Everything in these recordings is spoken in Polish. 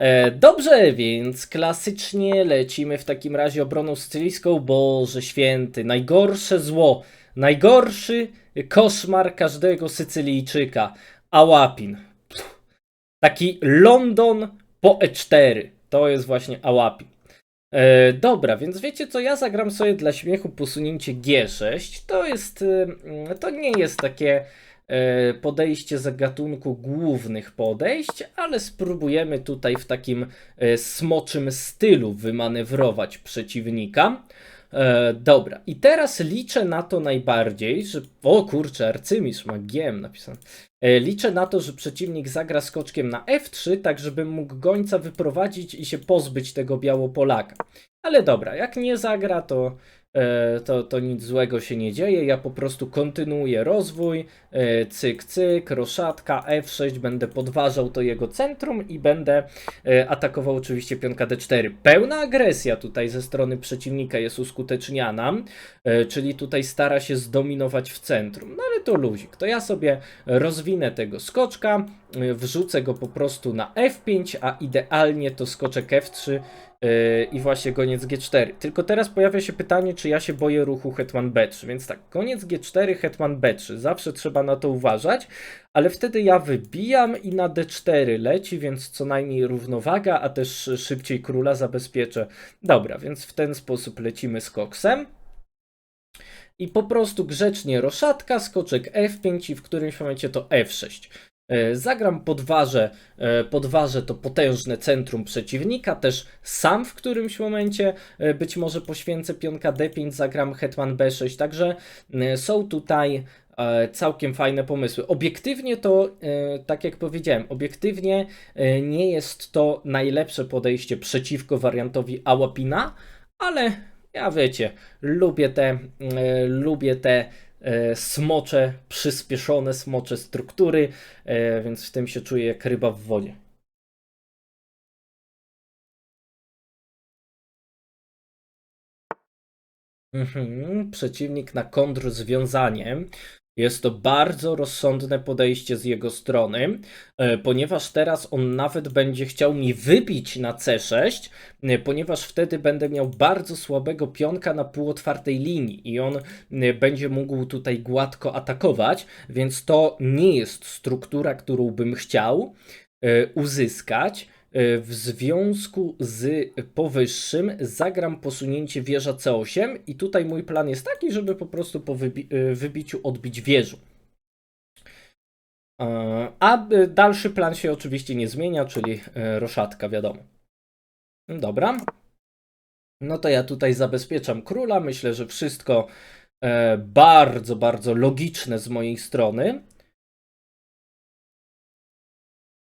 E, dobrze, więc klasycznie lecimy w takim razie obroną sycylijską. Boże święty, najgorsze zło, najgorszy koszmar każdego Sycylijczyka. Ałapin. Taki London po E4. To jest właśnie Ałapin. E, dobra, więc wiecie co, ja zagram sobie dla śmiechu posunięcie G6. To jest, mm, to nie jest takie e, podejście z gatunku głównych podejść, ale spróbujemy tutaj w takim e, smoczym stylu wymanewrować przeciwnika. E, dobra, i teraz liczę na to najbardziej, że. O kurczę, arcymistrz ma GM napisane. E, liczę na to, że przeciwnik zagra skoczkiem na F3, tak żebym mógł gońca wyprowadzić i się pozbyć tego Białopolaka. Ale dobra, jak nie zagra, to, e, to, to nic złego się nie dzieje. Ja po prostu kontynuuję rozwój. E, cyk, cyk, roszatka, F6, będę podważał to jego centrum i będę e, atakował oczywiście pionka D4. Pełna agresja tutaj ze strony przeciwnika jest uskuteczniana, e, czyli tutaj stara się zdominować w centrum. No ale to luzik. To ja sobie rozwinę tego skoczka, wrzucę go po prostu na F5, a idealnie to skoczek F3 yy, i właśnie goniec G4. Tylko teraz pojawia się pytanie, czy ja się boję ruchu hetman B3, więc tak, goniec G4, hetman B3, zawsze trzeba na to uważać, ale wtedy ja wybijam i na D4 leci, więc co najmniej równowaga, a też szybciej króla zabezpieczę. Dobra, więc w ten sposób lecimy z koksem. I po prostu grzecznie roszatka, skoczek F5 i w którymś momencie to F6. E, Zagram podważę, e, podważę to potężne centrum przeciwnika, też sam w którymś momencie e, być może poświęcę pionka D5, zagram hetman B6, także są tutaj całkiem fajne pomysły. Obiektywnie to, tak jak powiedziałem, obiektywnie nie jest to najlepsze podejście przeciwko wariantowi Ałapina, ale ja wiecie, lubię te, lubię te smocze, przyspieszone smocze struktury, e, więc w tym się czuję jak ryba w wodzie. Mhm, przeciwnik na kontrzwiązanie. Jest to bardzo rozsądne podejście z jego strony, e, ponieważ teraz on nawet będzie chciał mi wybić na C6, e, ponieważ wtedy będę miał bardzo słabego pionka na półotwartej linii i on e, będzie mógł tutaj gładko atakować, więc to nie jest struktura, którą bym chciał uzyskać. E, W związku z powyższym zagram posunięcie wieża C8 i tutaj mój plan jest taki, żeby po prostu po wybi- e, wybiciu odbić wieżu. E, A dalszy plan się oczywiście nie zmienia, czyli roszatka, wiadomo. Dobra. No to ja tutaj zabezpieczam króla. Myślę, że wszystko bardzo, bardzo logiczne z mojej strony.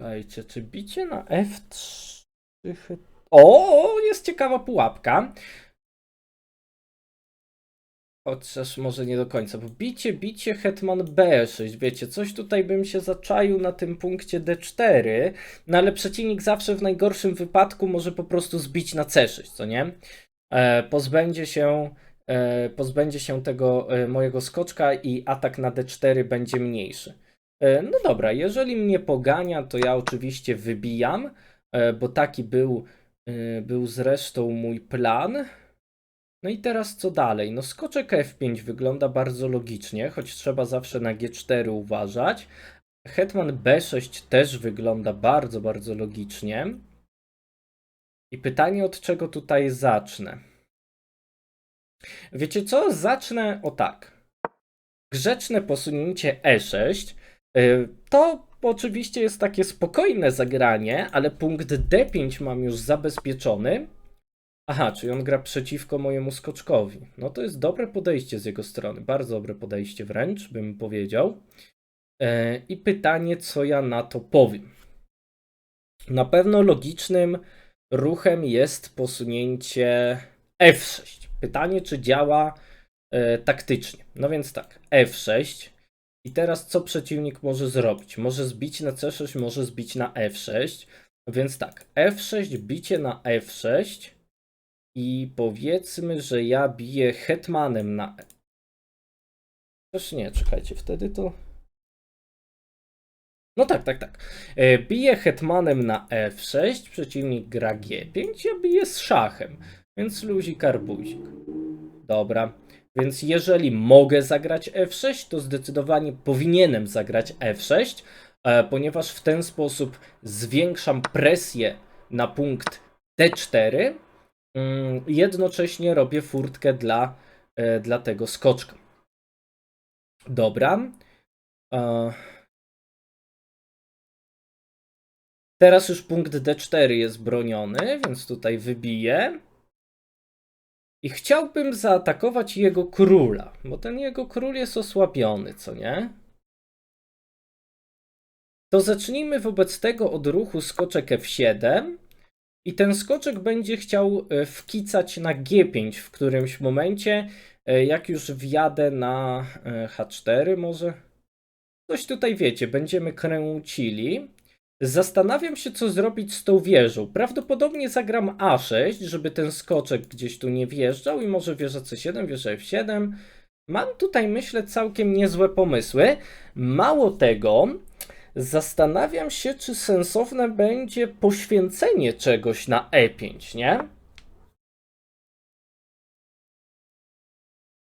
Słuchajcie, czy bicie na F3? chy- O, jest ciekawa pułapka. Chociaż może nie do końca, bo bicie, bicie, hetman B6, wiecie, coś tutaj bym się zaczaił na tym punkcie D4, no ale przeciwnik zawsze w najgorszym wypadku może po prostu zbić na C6, co nie? E, pozbędzie się, e, pozbędzie się tego e, mojego skoczka i atak na D4 będzie mniejszy. E, No dobra, jeżeli mnie pogania, to ja oczywiście wybijam, e, bo taki był, e, był zresztą mój plan. No i teraz co dalej? No skoczek F5 wygląda bardzo logicznie, choć trzeba zawsze na G4 uważać. Hetman B6 też wygląda bardzo, bardzo logicznie. I pytanie, od czego tutaj zacznę? Wiecie co? Zacznę o tak. Grzeczne posunięcie E6. Y, To oczywiście jest takie spokojne zagranie, ale punkt D5 mam już zabezpieczony. Aha, czyli on gra przeciwko mojemu skoczkowi. No to jest dobre podejście z jego strony. Bardzo dobre podejście wręcz, bym powiedział. E, I pytanie, co ja na to powiem. Na pewno logicznym ruchem jest posunięcie F6. Pytanie, czy działa e, taktycznie. No więc tak, F6. I teraz co przeciwnik może zrobić? Może zbić na C6, może zbić na F6. Więc tak, F6, bicie na F6 i powiedzmy, że ja biję hetmanem na E. Też nie, czekajcie, wtedy to No tak, tak, tak. E, Bije hetmanem na F6, przeciwnik gra G5, ja biję z szachem, więc luzik arbuzik. Dobra, więc jeżeli mogę zagrać F6, to zdecydowanie powinienem zagrać F6, e, ponieważ w ten sposób zwiększam presję na punkt D4, mm, jednocześnie robię furtkę dla, e, dla tego skoczka. Dobra. E, Teraz już punkt D4 jest broniony, więc tutaj wybiję. I chciałbym zaatakować jego króla, bo ten jego król jest osłabiony, co nie? To zacznijmy wobec tego od ruchu skoczek F7 i ten skoczek będzie chciał e, wkicać na G5 w którymś momencie, e, jak już wjadę na e, H4 może. Coś tutaj wiecie, będziemy kręcili. Zastanawiam się, co zrobić z tą wieżą. Prawdopodobnie zagram A6, żeby ten skoczek gdzieś tu nie wjeżdżał i może wieża C7, wieża F7. Mam tutaj, myślę, całkiem niezłe pomysły. Mało tego, zastanawiam się, czy sensowne będzie poświęcenie czegoś na E5, nie?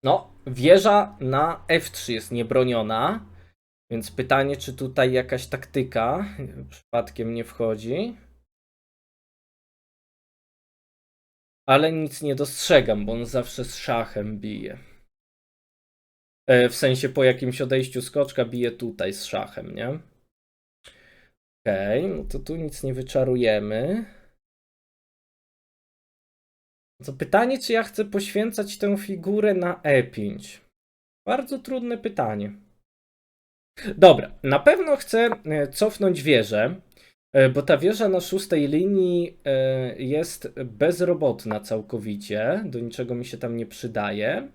No, wieża na F3 jest niebroniona. Więc pytanie, czy tutaj jakaś taktyka przypadkiem nie wchodzi. Ale nic nie dostrzegam, bo on zawsze z szachem bije. E, W sensie po jakimś odejściu skoczka bije tutaj z szachem, nie? Okej, no to tu nic nie wyczarujemy. To pytanie, czy ja chcę poświęcać tę figurę na E5? Bardzo trudne pytanie. Dobra, na pewno chcę e, cofnąć wieżę, e, bo ta wieża na szóstej linii e, jest bezrobotna całkowicie. Do niczego mi się tam nie przydaje.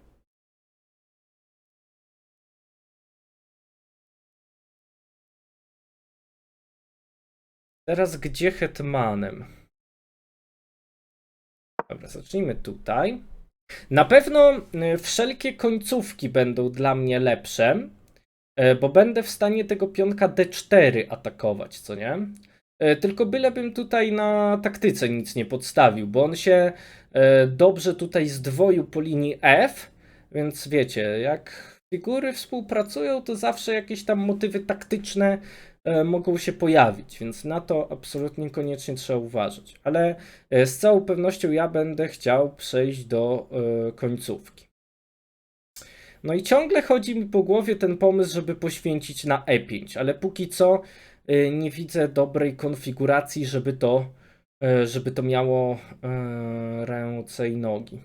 Teraz gdzie hetmanem? Dobra, zacznijmy tutaj. Na pewno wszelkie końcówki będą dla mnie lepsze. E, bo będę w stanie tego pionka D4 atakować, co nie? E, Tylko bylebym tutaj na taktyce nic nie podstawił, bo on się e, dobrze tutaj zdwoił po linii F, więc wiecie, jak figury współpracują, to zawsze jakieś tam motywy taktyczne mogą się pojawić, więc na to absolutnie koniecznie trzeba uważać. Ale z całą pewnością ja będę chciał przejść do końcówki. No i ciągle chodzi mi po głowie ten pomysł, żeby poświęcić na E5, ale póki co y, nie widzę dobrej konfiguracji, żeby to, y, żeby to miało y, ręce i nogi.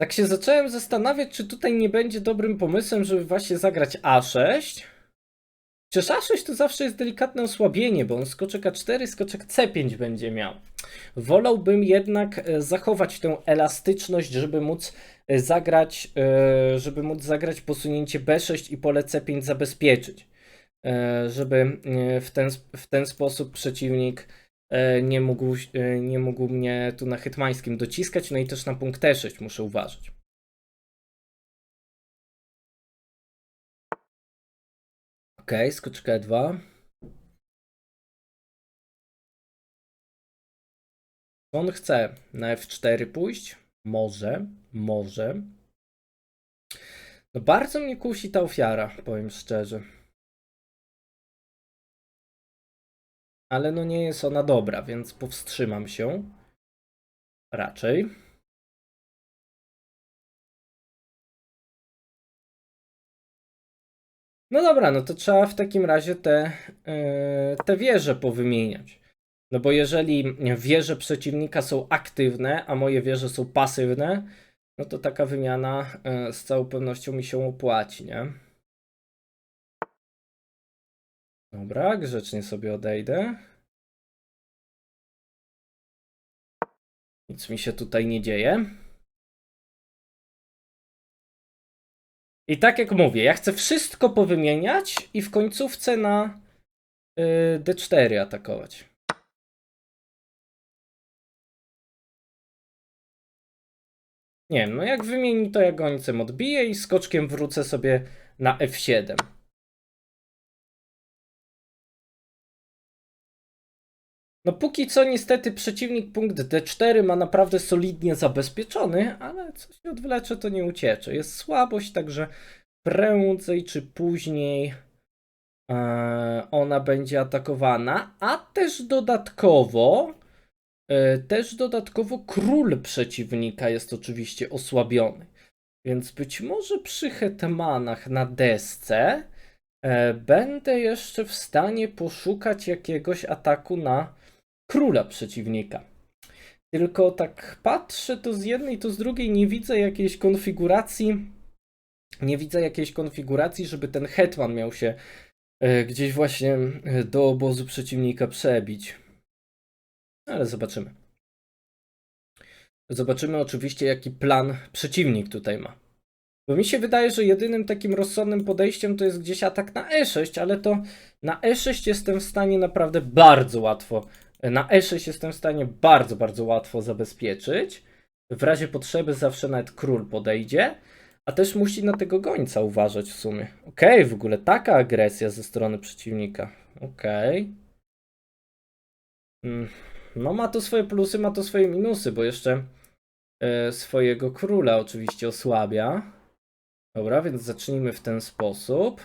Tak się zacząłem zastanawiać, czy tutaj nie będzie dobrym pomysłem, żeby właśnie zagrać A6. Przecież A6 to zawsze jest delikatne osłabienie, bo on skoczek A4, skoczek C5 będzie miał. Wolałbym jednak e, zachować tę elastyczność, żeby móc e, zagrać, e, żeby móc zagrać posunięcie B6 i pole C5 zabezpieczyć, żeby w ten, w ten sposób przeciwnik nie mógł, nie mógł mnie tu na hetmańskim dociskać, no i też na punkt E6 muszę uważać. Ok, skoczka 2 On chce na F4 pójść? Może, może. No bardzo mnie kusi ta ofiara, powiem szczerze. Ale no nie jest ona dobra, więc powstrzymam się. Raczej. No dobra, no to trzeba w takim razie te, yy, te wieże powymieniać. No bo jeżeli wieże przeciwnika są aktywne, a moje wieże są pasywne, no to taka wymiana yy, z całą pewnością mi się opłaci, nie? Dobra, grzecznie sobie odejdę. Nic mi się tutaj nie dzieje. I tak jak mówię, ja chcę wszystko powymieniać i w końcówce na y, D4 atakować. Nie wiem, no jak wymieni to ja gońcem odbiję i skoczkiem wrócę sobie na F7. No póki co niestety przeciwnik punkt D4 ma naprawdę solidnie zabezpieczony, ale co się odwlecze to nie uciecze. Jest słabość, także prędzej czy później e, ona będzie atakowana, a też dodatkowo też dodatkowo król przeciwnika jest oczywiście osłabiony. Więc być może przy hetmanach na desce e, będę jeszcze w stanie poszukać jakiegoś ataku na króla przeciwnika. Tylko tak patrzę to z jednej, to z drugiej nie widzę jakiejś konfiguracji. Nie widzę jakiejś konfiguracji, żeby ten hetman miał się e, gdzieś właśnie e, do obozu przeciwnika przebić. Ale zobaczymy. Zobaczymy oczywiście, jaki plan przeciwnik tutaj ma. Bo mi się wydaje, że jedynym takim rozsądnym podejściem to jest gdzieś atak na E6, ale to na E6 jestem w stanie naprawdę bardzo łatwo. Na E6 jestem w stanie bardzo, bardzo łatwo zabezpieczyć. W razie potrzeby zawsze nawet król podejdzie. A też musi na tego gońca uważać w sumie. Okej, w ogóle taka agresja ze strony przeciwnika. Okej. Mm, No ma to swoje plusy, ma to swoje minusy, bo jeszcze e, swojego króla oczywiście osłabia. Dobra, więc zacznijmy w ten sposób.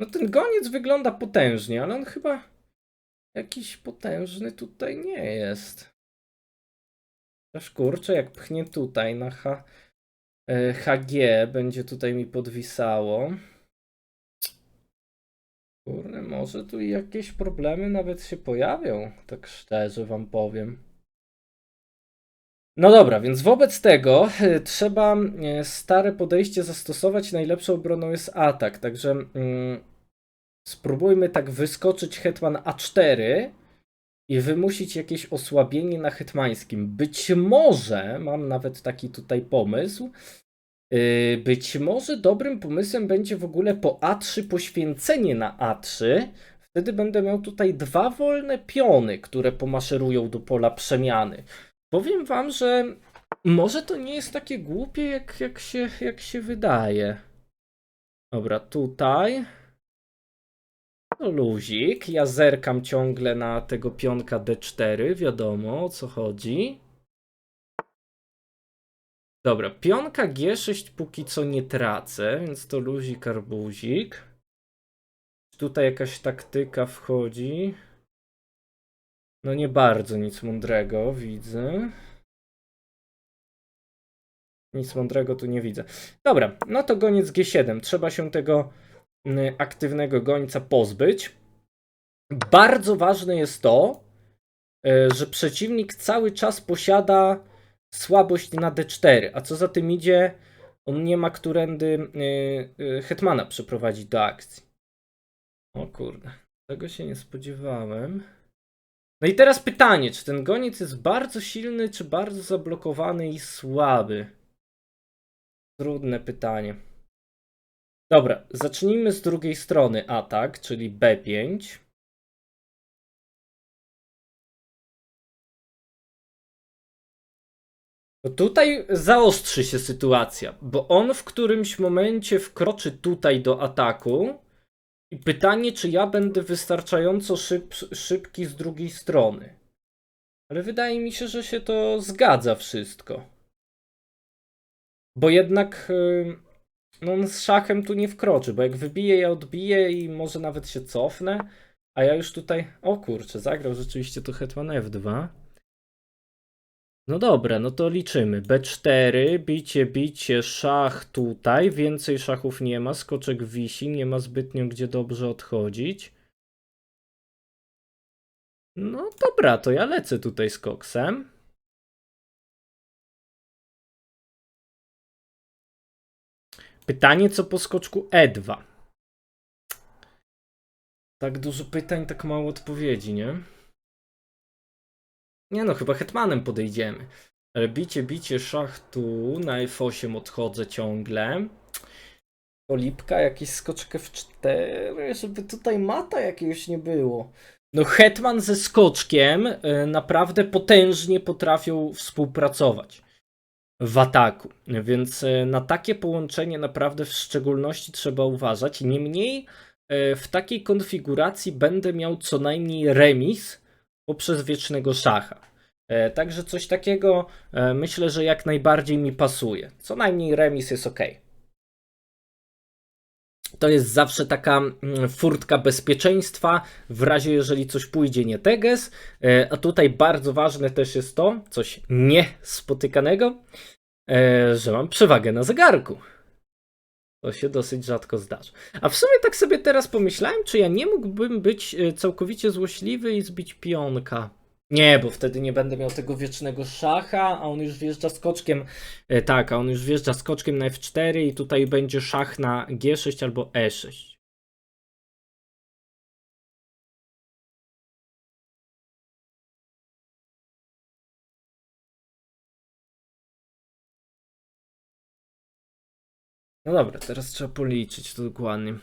No ten goniec wygląda potężnie, ale on chyba jakiś potężny tutaj nie jest. Aż kurczę, jak pchnie tutaj na H, e, HG, będzie tutaj mi podwisało. Kurde, może tu jakieś problemy nawet się pojawią, tak szczerze wam powiem. No dobra, więc wobec tego e, trzeba e, stare podejście zastosować. Najlepszą obroną jest atak, także mm, spróbujmy tak wyskoczyć hetman A4 i wymusić jakieś osłabienie na hetmańskim. Być może, mam nawet taki tutaj pomysł, być może dobrym pomysłem będzie w ogóle po A3 poświęcenie na A3. Wtedy będę miał tutaj dwa wolne piony, które pomaszerują do pola przemiany. Powiem wam, że może to nie jest takie głupie, jak, jak, się, jak się wydaje. Dobra, tutaj. No luzik. Ja zerkam ciągle na tego pionka D4. Wiadomo o co chodzi. Dobra, pionka G6 póki co nie tracę, więc to luzik, arbuzik. Tutaj jakaś taktyka wchodzi. No nie bardzo nic mądrego widzę. Nic mądrego tu nie widzę. Dobra, no to goniec G7. Trzeba się tego y, aktywnego gońca pozbyć. Bardzo ważne jest to, y, że przeciwnik cały czas posiada słabość na D4, a co za tym idzie, on nie ma którędy y, y, hetmana przeprowadzić do akcji. O kurde, tego się nie spodziewałem. No i teraz pytanie, czy ten goniec jest bardzo silny, czy bardzo zablokowany i słaby? Trudne pytanie. Dobra, zacznijmy z drugiej strony atak, czyli B5. Tutaj zaostrzy się sytuacja, bo on w którymś momencie wkroczy tutaj do ataku i pytanie, czy ja będę wystarczająco szyb, szybki z drugiej strony. Ale wydaje mi się, że się to zgadza wszystko. Bo jednak y, no on z szachem tu nie wkroczy, bo jak wybije, ja odbiję i może nawet się cofnę, a ja już tutaj... O kurczę, zagrał rzeczywiście to hetman F2. No dobra, no to liczymy. B4, bicie, bicie, szach tutaj. Więcej szachów nie ma, skoczek wisi, nie ma zbytnio gdzie dobrze odchodzić. No dobra, to ja lecę tutaj z koksem. Pytanie co po skoczku E2. Tak dużo pytań, tak mało odpowiedzi, nie? Nie no, chyba hetmanem podejdziemy. Ale bicie, bicie, szach tu, na F8 odchodzę ciągle. Polipka, jakiś skoczek F4, żeby tutaj mata jakiegoś nie było. No hetman ze skoczkiem y, naprawdę potężnie potrafią współpracować. w ataku. Więc e, na takie połączenie naprawdę w szczególności trzeba uważać. Niemniej e, w takiej konfiguracji będę miał co najmniej remis poprzez wiecznego szacha. E, Także coś takiego e, myślę, że jak najbardziej mi pasuje. Co najmniej remis jest ok. To jest zawsze taka mm, furtka bezpieczeństwa, w razie jeżeli coś pójdzie nie teges. E, A tutaj bardzo ważne też jest to, coś niespotykanego, że mam przewagę na zegarku. To się dosyć rzadko zdarza. A w sumie tak sobie teraz pomyślałem, czy ja nie mógłbym być e, całkowicie złośliwy i zbić pionka. Nie, bo wtedy nie będę miał tego wiecznego szacha, a on już wjeżdża skoczkiem. E, tak, a on już wjeżdża skoczkiem na F4 i tutaj będzie szach na G6 albo E6. No dobra, teraz trzeba policzyć to dokładnie.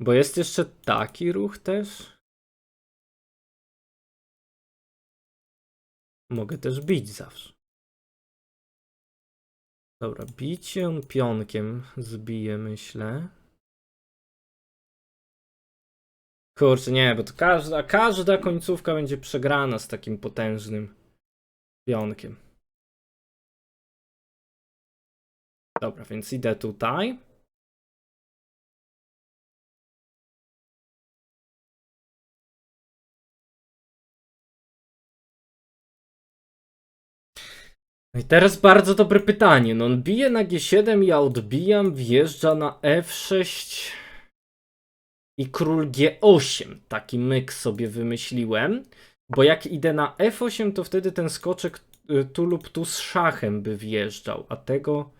Bo jest jeszcze taki ruch też. Mogę też bić zawsze. Dobra, bicie on pionkiem zbije, myślę. Kurczę, nie, bo to każda, każda końcówka będzie przegrana z takim potężnym pionkiem. Dobra, więc idę tutaj. No i teraz bardzo dobre pytanie. No on bije na G7, ja odbijam, wjeżdża na F6 i król G8. Taki myk sobie wymyśliłem. Bo jak idę na F8, to wtedy ten skoczek y, tu lub tu z szachem by wjeżdżał, a tego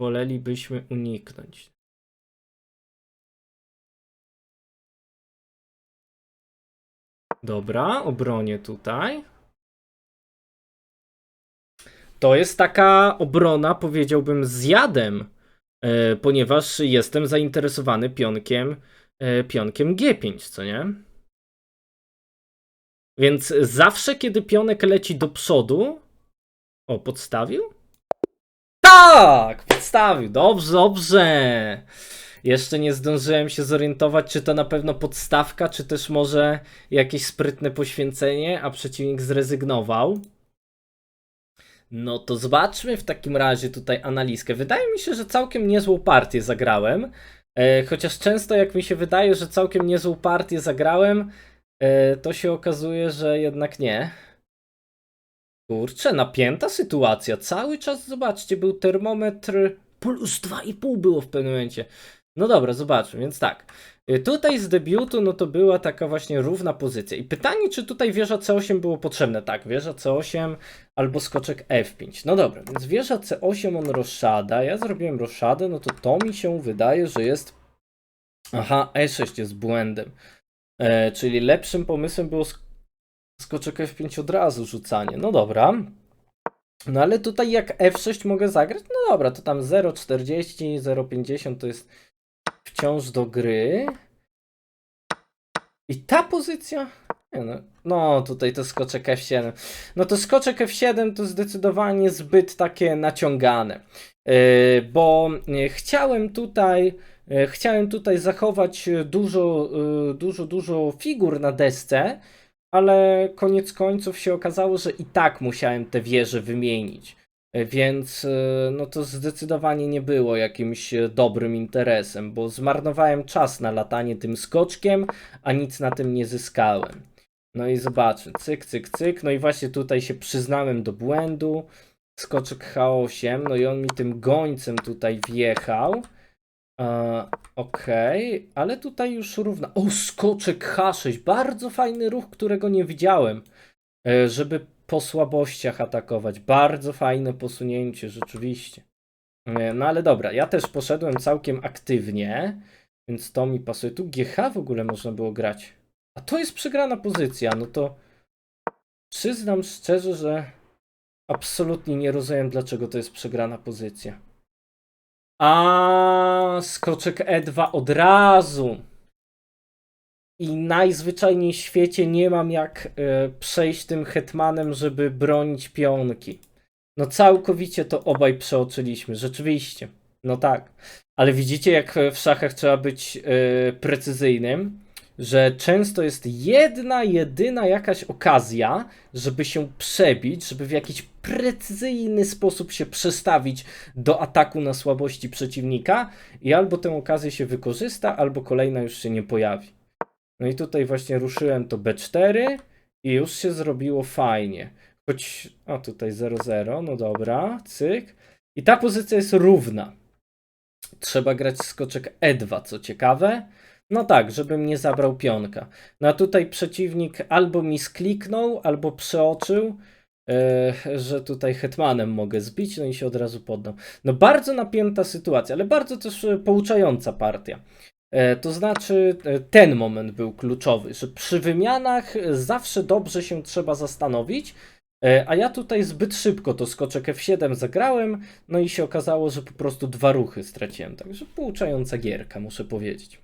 wolelibyśmy uniknąć. Dobra, obronię tutaj. To jest taka obrona, powiedziałbym, z jadem, e, ponieważ jestem zainteresowany pionkiem, pionkiem G5, co nie? Więc zawsze, kiedy pionek leci do przodu. O, podstawił? Tak! Podstawił. Dobrze, dobrze. Jeszcze nie zdążyłem się zorientować, czy to na pewno podstawka, czy też może jakieś sprytne poświęcenie, a przeciwnik zrezygnował. No to zobaczmy w takim razie tutaj analizkę. Wydaje mi się, że całkiem niezłą partię zagrałem. E, chociaż często jak mi się wydaje, że całkiem niezłą partię zagrałem, e, to się okazuje, że jednak nie. Kurczę, napięta sytuacja. Cały czas, zobaczcie, był termometr plus 2,5 było w pewnym momencie. No dobra, zobaczmy, więc tak. Y, Tutaj z debiutu, no to była taka właśnie równa pozycja. I pytanie, czy tutaj wieża C8 było potrzebne? Tak, wieża C8 albo skoczek F5. No dobra, więc wieża C8 on roszada. Ja zrobiłem roszadę, no to to mi się wydaje, że jest. Aha, E6 jest błędem. E, czyli lepszym pomysłem było sk- skoczek F5 od razu rzucanie. No dobra. No ale tutaj jak F6 mogę zagrać, no dobra, to tam 0,40, 0,50 to jest wciąż do gry. I ta pozycja. Nie no, no, tutaj to skoczek F7. No to skoczek F7 to zdecydowanie zbyt takie naciągane. Yy, bo yy, chciałem tutaj. yy, Chciałem tutaj zachować dużo, dużo, dużo figur na desce, ale koniec końców się okazało, że i tak musiałem te wieże wymienić. E, Więc e, no to zdecydowanie nie było jakimś e, dobrym interesem, bo zmarnowałem czas na latanie tym skoczkiem, a nic na tym nie zyskałem. No i zobaczmy, cyk, cyk, cyk. No i właśnie tutaj się przyznałem do błędu. Skoczek H8, no i on mi tym gońcem tutaj wjechał. E, Okej, ale tutaj już równa. O, skoczek H6, bardzo fajny ruch, którego nie widziałem, e, żeby po słabościach atakować. Bardzo fajne posunięcie, rzeczywiście. E, No ale dobra, ja też poszedłem całkiem aktywnie, więc to mi pasuje. Tu GH w ogóle można było grać. A to jest przegrana pozycja, no to przyznam szczerze, że absolutnie nie rozumiem, dlaczego to jest przegrana pozycja. A skoczek E2 od razu. I najzwyczajniej w świecie nie mam jak e, przejść tym hetmanem, żeby bronić pionki. No całkowicie to obaj przeoczyliśmy, rzeczywiście. No tak. Ale widzicie, jak w szachach trzeba być e, precyzyjnym, że często jest jedna, jedyna jakaś okazja, żeby się przebić, żeby w jakiś precyzyjny sposób się przestawić do ataku na słabości przeciwnika i albo tę okazję się wykorzysta, albo kolejna już się nie pojawi. No i tutaj właśnie ruszyłem to B4 i już się zrobiło fajnie. Choć, o tutaj 0-0, no dobra, cyk. I ta pozycja jest równa. Trzeba grać skoczek E2, co ciekawe. No tak, żebym nie zabrał pionka. No a tutaj przeciwnik albo mi skliknął, albo przeoczył, e, że tutaj hetmanem mogę zbić, no i się od razu poddał. No bardzo napięta sytuacja, ale bardzo też e, pouczająca partia. E, To znaczy, e, ten moment był kluczowy, że przy wymianach zawsze dobrze się trzeba zastanowić, e, a ja tutaj zbyt szybko to skoczek F7 zagrałem, no i się okazało, że po prostu dwa ruchy straciłem. Także pouczająca gierka, muszę powiedzieć.